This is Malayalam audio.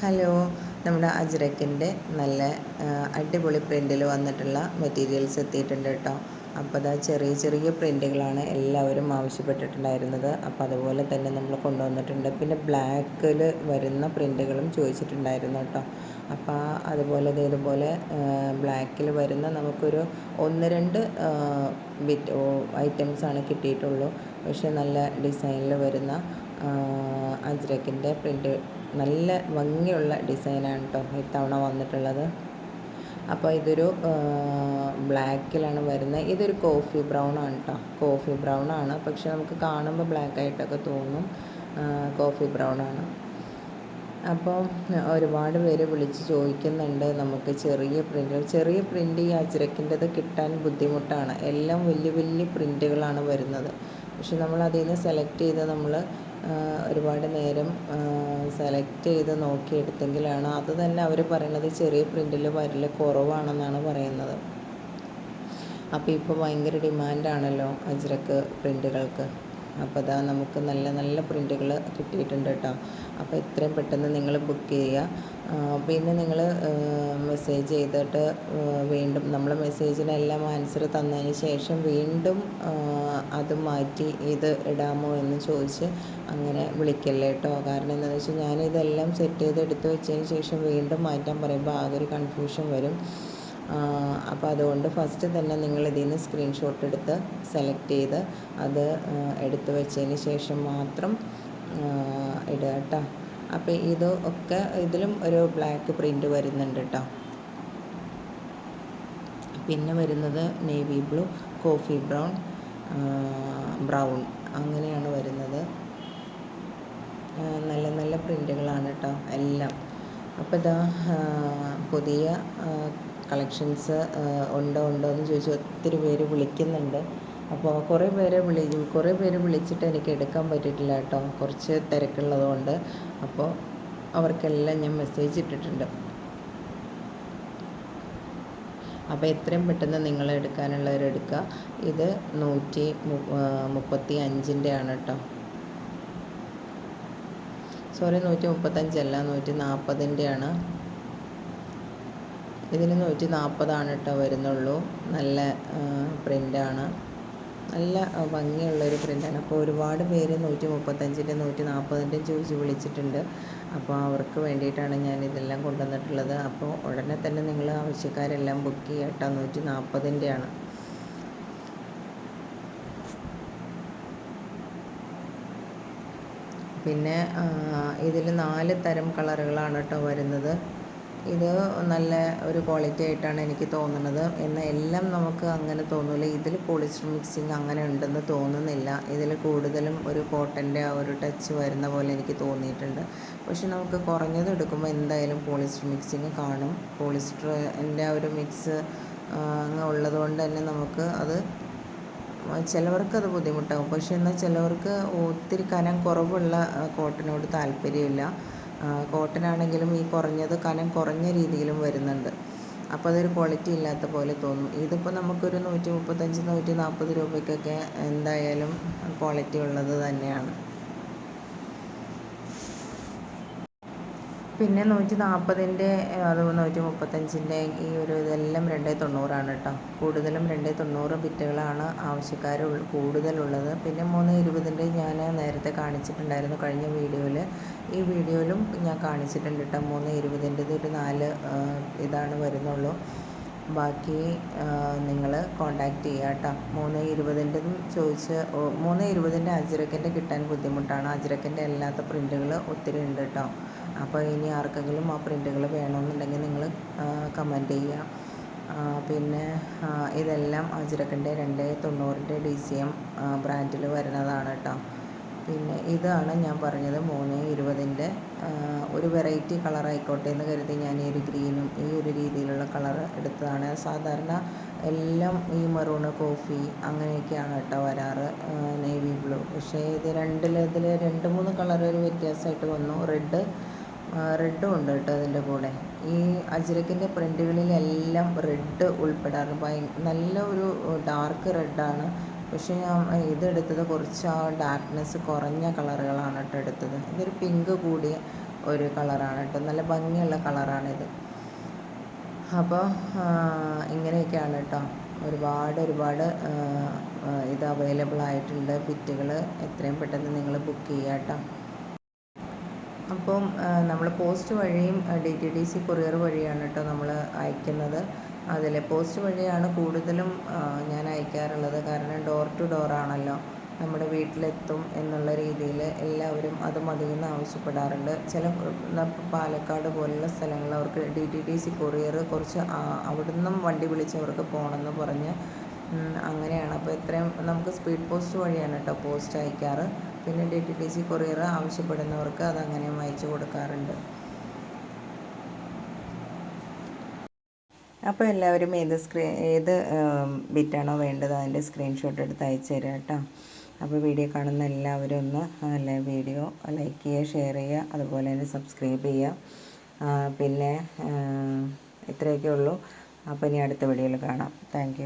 ഹലോ നമ്മുടെ അജ്രക്കിന്റെ നല്ല അടിപൊളി പ്രിന്റിൽ വന്നിട്ടുള്ള മെറ്റീരിയൽസ് എത്തിയിട്ടുണ്ട് കേട്ടോ. അപ്പോൾ അതാ ചെറിയ ചെറിയ പ്രിന്റുകളാണ് എല്ലാവരും ആവശ്യപ്പെട്ടിട്ടുണ്ടായിരുന്നത്. അപ്പോൾ അതുപോലെ തന്നെ നമ്മൾ കൊണ്ടുവന്നിട്ടുണ്ട്. പിന്നെ ബ്ലാക്കിൽ വരുന്ന പ്രിന്റുകളും ചോദിച്ചിട്ടുണ്ടായിരുന്നു കേട്ടോ. അപ്പോൾ അതുപോലെ ഇതുപോലെ ബ്ലാക്കിൽ വരുന്ന നമുക്കൊരു ഒന്ന് രണ്ട് ബിറ്റ് ഐറ്റംസാണ് കിട്ടിയിട്ടുള്ളൂ. പക്ഷേ നല്ല ഡിസൈനിൽ വരുന്ന അജ്രക്കിന്റെ പ്രിന്റ് നല്ല ഭംഗിയുള്ള ഡിസൈനാണ് കേട്ടോ ഇത്തവണ വന്നിട്ടുള്ളത്. അപ്പോൾ ഇതൊരു ബ്ലാക്കിലാണ് വരുന്നത്. ഇതൊരു കോഫി ബ്രൗൺ ആണ് കേട്ടോ കോഫി ബ്രൗൺ ആണ്. പക്ഷെ നമുക്ക് കാണുമ്പോൾ ബ്ലാക്ക് ആയിട്ടൊക്കെ തോന്നും. കോഫി ബ്രൗൺ ആണ്. അപ്പോൾ ഒരുപാട് പേര് വിളിച്ച് ചോദിക്കുന്നുണ്ട് നമുക്ക് ചെറിയ പ്രിന്റ്. ചെറിയ പ്രിന്റ് ഈ അജ്രക്കിന്റെത് കിട്ടാൻ ബുദ്ധിമുട്ടാണ്. എല്ലാം വലിയ വലിയ പ്രിന്റുകളാണ് വരുന്നത്. പക്ഷെ നമ്മൾ അതിൽ നിന്ന് സെലക്ട് ചെയ്ത് നമ്മൾ ഒരുപാട് നേരം സെലക്ട് ചെയ്ത് നോക്കിയെടുത്തെങ്കിലാണ്. അത് തന്നെ അവർ പറയണത് ചെറിയ പ്രിന്റിൽ വരൽ കുറവാണെന്നാണ് പറയുന്നത്. അപ്പോൾ ഇപ്പോൾ ഭയങ്കര ഡിമാൻഡാണല്ലോ അജ്രക്ക് പ്രിന്റുകൾക്ക് അപ്പോൾ അതാ നമുക്ക് നല്ല നല്ല പ്രിന്റുകൾ കിട്ടിയിട്ടുണ്ട് കേട്ടോ. അപ്പോൾ എത്രയും പെട്ടെന്ന് നിങ്ങൾ ബുക്ക് ചെയ്യുക. പിന്നെ നിങ്ങൾ മെസ്സേജ് ചെയ്തിട്ട് വീണ്ടും നമ്മൾ മെസ്സേജിനെല്ലാം ആൻസർ തന്നതിന് ശേഷം വീണ്ടും അത് മാറ്റി ഇത് ഇടാമോ എന്ന് ചോദിച്ച് അങ്ങനെ വിളിക്കല്ലേ കേട്ടോ. കാരണം എന്താണെന്ന് വെച്ചാൽ ഞാനിതെല്ലാം സെറ്റ് ചെയ്ത് എടുത്ത് വെച്ചതിന് ശേഷം വീണ്ടും മാറ്റാൻ പറയുമ്പോൾ ആകെ ഒരു കൺഫ്യൂഷൻ വരും. അപ്പോൾ അതുകൊണ്ട് ഫസ്റ്റ് തന്നെ നിങ്ങൾ ഇതിൽ നിന്ന് സ്ക്രീൻഷോട്ട് എടുത്ത് സെലക്ട് ചെയ്ത് അത് എടുത്തു വെച്ചതിന് ശേഷം മാത്രം ഇടുക കേട്ടോ അപ്പോൾ ഇത് ഒക്കെ ഇതിലും ഒരു ബ്ലാക്ക് പ്രിന്റ് വരുന്നുണ്ട് കേട്ടോ പിന്നെ വരുന്നത് navy blue coffee brown brown അങ്ങനെയാണ് വരുന്നത്. നല്ല നല്ല പ്രിന്റുകളാണ് കേട്ടോ എല്ലാം. അപ്പോൾ ഇതാ പുതിയ കളക്ഷൻസ് ഉണ്ടോ ഉണ്ടോ എന്ന് ചോദിച്ച് ഒത്തിരി പേര് വിളിക്കുന്നുണ്ട്. അപ്പോൾ കുറേ പേരെ വിളി കുറേ പേര് വിളിച്ചിട്ട് എനിക്ക് എടുക്കാൻ പറ്റിയിട്ടില്ല കേട്ടോ. കുറച്ച് തിരക്കുള്ളതുകൊണ്ട്. അപ്പോൾ അവർക്കെല്ലാം ഞാൻ മെസ്സേജ് ഇട്ടിട്ടുണ്ട്. അപ്പോൾ എത്രയും പെട്ടെന്ന് നിങ്ങൾ എടുക്കാനുള്ളവരെടുക്കുക ഇത് നൂറ്റി മുപ്പത്തി അഞ്ചിന്റെ ആണ് കേട്ടോ. സോറി നൂറ്റി മുപ്പത്തഞ്ചല്ല നൂറ്റി നാൽപ്പതിന്റെയാണ് ഇതിന് നൂറ്റി നാൽപ്പതാണ് കേട്ടോ വരുന്നുള്ളൂ. നല്ല പ്രിന്റാണ് നല്ല ഭംഗിയുള്ളൊരു പ്രിന്റാണ് അപ്പോൾ ഒരുപാട് പേര് നൂറ്റി മുപ്പത്തഞ്ചിന്റെ നൂറ്റി നാൽപ്പതിന്റെയും ചോദിച്ച് വിളിച്ചിട്ടുണ്ട്. അപ്പോൾ അവർക്ക് വേണ്ടിയിട്ടാണ് ഞാൻ ഇതെല്ലാം കൊണ്ടുവന്നിട്ടുള്ളത്. അപ്പോൾ ഉടനെ തന്നെ നിങ്ങൾ ആവശ്യക്കാരെല്ലാം ബുക്ക് ചെയ്യട്ടോ. നൂറ്റി നാൽപ്പതിന്റെയാണ് പിന്നെ ഇതിൽ നാല് തരം കളറുകളാണ് കേട്ടോ വരുന്നത്. ഇത് നല്ല ഒരു ക്വാളിറ്റി ആയിട്ടാണ് എനിക്ക് തോന്നുന്നത്. എന്നാൽ എല്ലാം നമുക്ക് അങ്ങനെ തോന്നില്ല ഇതിൽ പോളിസ്റ്റർ മിക്സിങ് അങ്ങനെ ഉണ്ടെന്ന് തോന്നുന്നില്ല. ഇതിൽ കൂടുതലും ഒരു കോട്ടന്റെ ആ ഒരു ടച്ച് വരുന്ന പോലെ എനിക്ക് തോന്നിയിട്ടുണ്ട്. പക്ഷെ നമുക്ക് കുറഞ്ഞത് എടുക്കുമ്പോൾ എന്തായാലും പോളിസ്റ്റർ മിക്സിങ് കാണും. പോളിസ്റ്ററിന്റെ ആ ഒരു മിക്സ് ഉള്ളത് കൊണ്ട് തന്നെ നമുക്ക് അത് ചിലവർക്ക് അത് ബുദ്ധിമുട്ടാകും പക്ഷെ എന്നാൽ ചിലവർക്ക് ഒത്തിരി കനം കുറവുള്ള കോട്ടനോട് താല്പര്യമില്ല. കോട്ടൺ ആണെങ്കിലും ഈ കുറഞ്ഞത് കനം കുറഞ്ഞ രീതിയിലും വരുന്നുണ്ട്. അപ്പോൾ അതൊരു ക്വാളിറ്റി ഇല്ലാത്ത പോലെ തോന്നും. ഇതിപ്പോൾ നമുക്കൊരു നൂറ്റി മുപ്പത്തഞ്ച് നൂറ്റി നാൽപ്പത് രൂപയ്ക്കൊക്കെ എന്തായാലും ക്വാളിറ്റി ഉള്ളത് തന്നെയാണ്. പിന്നെ നൂറ്റി നാൽപ്പതിന്റെ അത് നൂറ്റി മുപ്പത്തഞ്ചിന്റെ ഈ ഒരു ഇതെല്ലാം രണ്ടേ തൊണ്ണൂറാണ് കേട്ടോ കൂടുതലും രണ്ടേ തൊണ്ണൂറ് ബിറ്റുകളാണ് ആവശ്യക്കാർ കൂടുതലുള്ളത്. പിന്നെ മൂന്ന് ഇരുപതിന്റെ ഞാൻ നേരത്തെ കാണിച്ചിട്ടുണ്ടായിരുന്നു കഴിഞ്ഞ വീഡിയോയിൽ ഈ വീഡിയോയിലും ഞാൻ കാണിച്ചിട്ടുണ്ട് കേട്ടോ മൂന്ന് ഇരുപതിന്റെത് ഒരു നാല് ഇതാണ് വരുന്നുള്ളൂ. ബാക്കി നിങ്ങൾ കോണ്ടാക്ട് ചെയ്യുക കേട്ടോ മൂന്ന് ഇരുപതിന്റെതും ചോദിച്ച് മൂന്ന് ഇരുപതിന്റെ അജ്രക്കിന്റെ കിട്ടാൻ ബുദ്ധിമുട്ടാണ്. അജ്രക്കിന്റെ അല്ലാത്ത പ്രിന്റുകൾ ഒത്തിരി ഉണ്ട് കേട്ടോ അപ്പോൾ ഇനി ആർക്കെങ്കിലും ആ പ്രിന്റുകൾ വേണമെന്നുണ്ടെങ്കിൽ നിങ്ങൾ കമന്റ് ചെയ്യുക പിന്നെ ഇതെല്ലാം അജ്രക്കിന്റെ രണ്ട് തൊണ്ണൂറിന്റെ ഡി സി എം ബ്രാൻഡിൽ വരുന്നതാണ് കേട്ടോ പിന്നെ ഇതാണ് ഞാൻ പറഞ്ഞത് മൂന്ന് ഇരുപതിന്റെ ഒരു വെറൈറ്റി കളർ ആയിക്കോട്ടെ എന്ന് കരുതി ഞാൻ ഈ ഒരു ഗ്രീനും ഈ ഒരു രീതിയിലുള്ള കളർ എടുത്തതാണ്. സാധാരണ എല്ലാം ഈ മെറൂണ് കോഫി അങ്ങനെയൊക്കെയാണ് കേട്ടോ വരാറ് നേവി ബ്ലൂ പക്ഷേ ഇത് രണ്ടിൽ ഇതിൽ രണ്ട് മൂന്ന് കളർ ഒരു വ്യത്യാസമായിട്ട് വന്നു. റെഡ് റെഡും ഉണ്ട് കേട്ടോ അതിന്റെ കൂടെ. ഈ അജ്രക്കിന്റെ പ്രിന്റുകളിലെല്ലാം റെഡ് ഉൾപ്പെടാറ്. ഭയ നല്ല ഒരു ഡാർക്ക് റെഡാണ് പക്ഷേ ഞാൻ ഇതെടുത്തത് കുറച്ച് ആ ഡാർക്ക്നെസ് കുറഞ്ഞ കളറുകളാണ് കേട്ടോ എടുത്തത്. ഇതൊരു പിങ്ക് കൂടിയ ഒരു കളറാണ് കേട്ടോ. നല്ല ഭംഗിയുള്ള കളറാണിത്. അപ്പോൾ ഇങ്ങനെയൊക്കെയാണ് കേട്ടോ. ഒരുപാട് ഒരുപാട് ഇത് അവൈലബിൾ ആയിട്ടുണ്ട്. ബിറ്റുകൾ എത്രയും പെട്ടെന്ന് നിങ്ങൾ ബുക്ക് ചെയ്യുക കേട്ടോ. അപ്പം നമ്മൾ പോസ്റ്റ് വഴിയും D T D C courier വഴിയാണ് കേട്ടോ നമ്മൾ അയക്കുന്നത്. അതിൽ പോസ്റ്റ് വഴിയാണ് കൂടുതലും ഞാൻ അയക്കാറുള്ളത്. കാരണം ഡോർ ടു ഡോർ ആണല്ലോ. നമ്മുടെ വീട്ടിലെത്തും എന്നുള്ള രീതിയിൽ എല്ലാവരും അത് മതിയെന്ന് ആവശ്യപ്പെടാറുണ്ട്. ചില പാലക്കാട് പോലുള്ള സ്ഥലങ്ങളിൽ അവർക്ക് D T D C courier കുറച്ച് അവിടെ നിന്നും വണ്ടി വിളിച്ച് അവർക്ക് പോകണമെന്ന് പറഞ്ഞ് അങ്ങനെയാണ്. അപ്പോൾ എത്രയും നമുക്ക് സ്പീഡ് പോസ്റ്റ് വഴിയാണ് കേട്ടോ പോസ്റ്റ് അയക്കാറ്. പിന്നെ D T T C courier ആവശ്യപ്പെടുന്നവർക്ക് അത് അങ്ങനെയും അയച്ചു കൊടുക്കാറുണ്ട്. അപ്പോൾ എല്ലാവരും ഏത് സ്ക്രീൻ ഏത് ബിറ്റാണോ വേണ്ടത് അതിന്റെ സ്ക്രീൻഷോട്ട് എടുത്ത് അയച്ചു തരാം കേട്ടോ. അപ്പോൾ വീഡിയോ കാണുന്ന എല്ലാവരും ഒന്ന് അല്ല വീഡിയോ ലൈക്ക് ചെയ്യുക ഷെയർ ചെയ്യുക അതുപോലെ തന്നെ സബ്സ്ക്രൈബ് ചെയ്യുക. പിന്നെ ഇത്രയൊക്കെ ഉള്ളൂ. അപ്പോൾ ഇനി അടുത്ത വീഡിയോയിൽ കാണാം. താങ്ക്